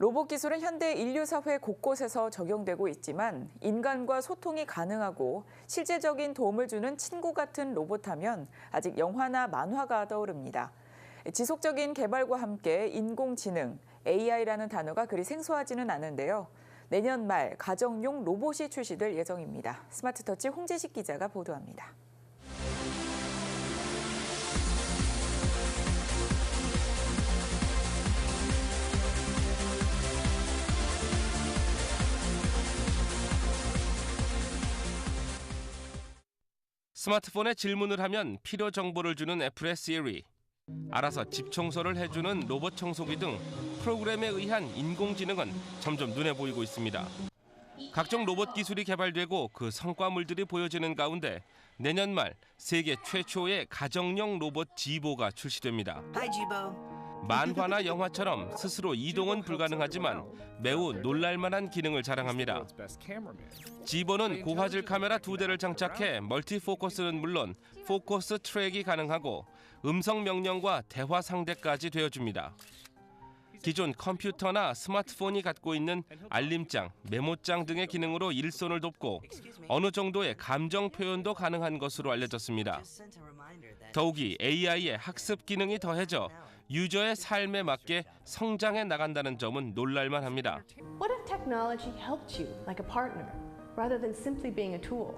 로봇 기술은 현대 인류 사회 곳곳에서 적용되고 있지만 인간과 소통이 가능하고 실제적인 도움을 주는 친구 같은 로봇하면 아직 영화나 만화가 떠오릅니다. 지속적인 개발과 함께 인공지능, AI라는 단어가 그리 생소하지는 않은데요. 내년 말 가정용 로봇이 출시될 예정입니다. 스마트터치 홍재식 기자가 보도합니다. 스마트폰에 질문을 하면 필요 정보를 주는 애플의 시리. 알아서 집 청소를 해주는 로봇 청소기 등 프로그램에 의한 인공지능은 점점 눈에 보이고 있습니다. 각종 로봇 기술이 개발되고 그 성과물들이 보여지는 가운데 내년 말 세계 최초의 가정용 로봇 지보가 출시됩니다. Hi. 만화나 영화처럼 스스로 이동은 불가능하지만 매우 놀랄만한 기능을 자랑합니다. 지보는 고화질 카메라 두 대를 장착해 멀티 포커스는 물론 포커스 트랙이 가능하고 음성 명령과 대화 상대까지 되어줍니다. 기존 컴퓨터나 스마트폰이 갖고 있는 알림장, 메모장 등의 기능으로 일손을 돕고 어느 정도의 감정 표현도 가능한 것으로 알려졌습니다. 더욱이 AI의 학습 기능이 더해져 유저의 삶에 맞게 성장해 나간다는 점은 놀랄만 합니다. What if technology helped you like a partner rather than simply being a tool?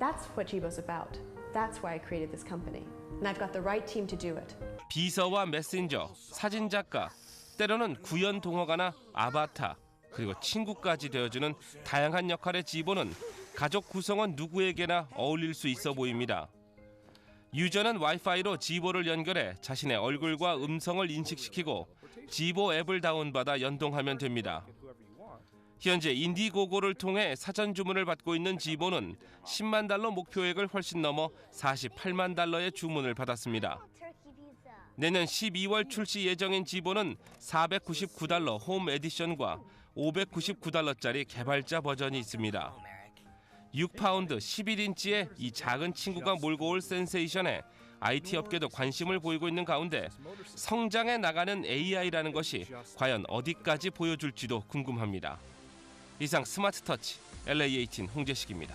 That's what Jibo's about. That's why I created this company. And I've got the right team to do it. 비서와 메신저, 사진 작가, 때로는 구현 동화가나 아바타, 그리고 친구까지 되어주는 다양한 역할의 지보는 가족 구성원 누구에게나 어울릴 수 있어 보입니다. 유저는 와이파이로 지보를 연결해 자신의 얼굴과 음성을 인식시키고 지보 앱을 다운받아 연동하면 됩니다. 현재 인디고고를 통해 사전 주문을 받고 있는 지보는 10만 달러 목표액을 훨씬 넘어 48만 달러의 주문을 받았습니다. 내년 12월 출시 예정인 지보는 499달러 홈 에디션과 599달러짜리 개발자 버전이 있습니다. 6파운드 11인치의 이 작은 친구가 몰고 올 센세이션에 IT 업계도 관심을 보이고 있는 가운데 성장해 나가는 AI라는 것이 과연 어디까지 보여줄지도 궁금합니다. 이상 스마트 터치 LA18 홍재식입니다.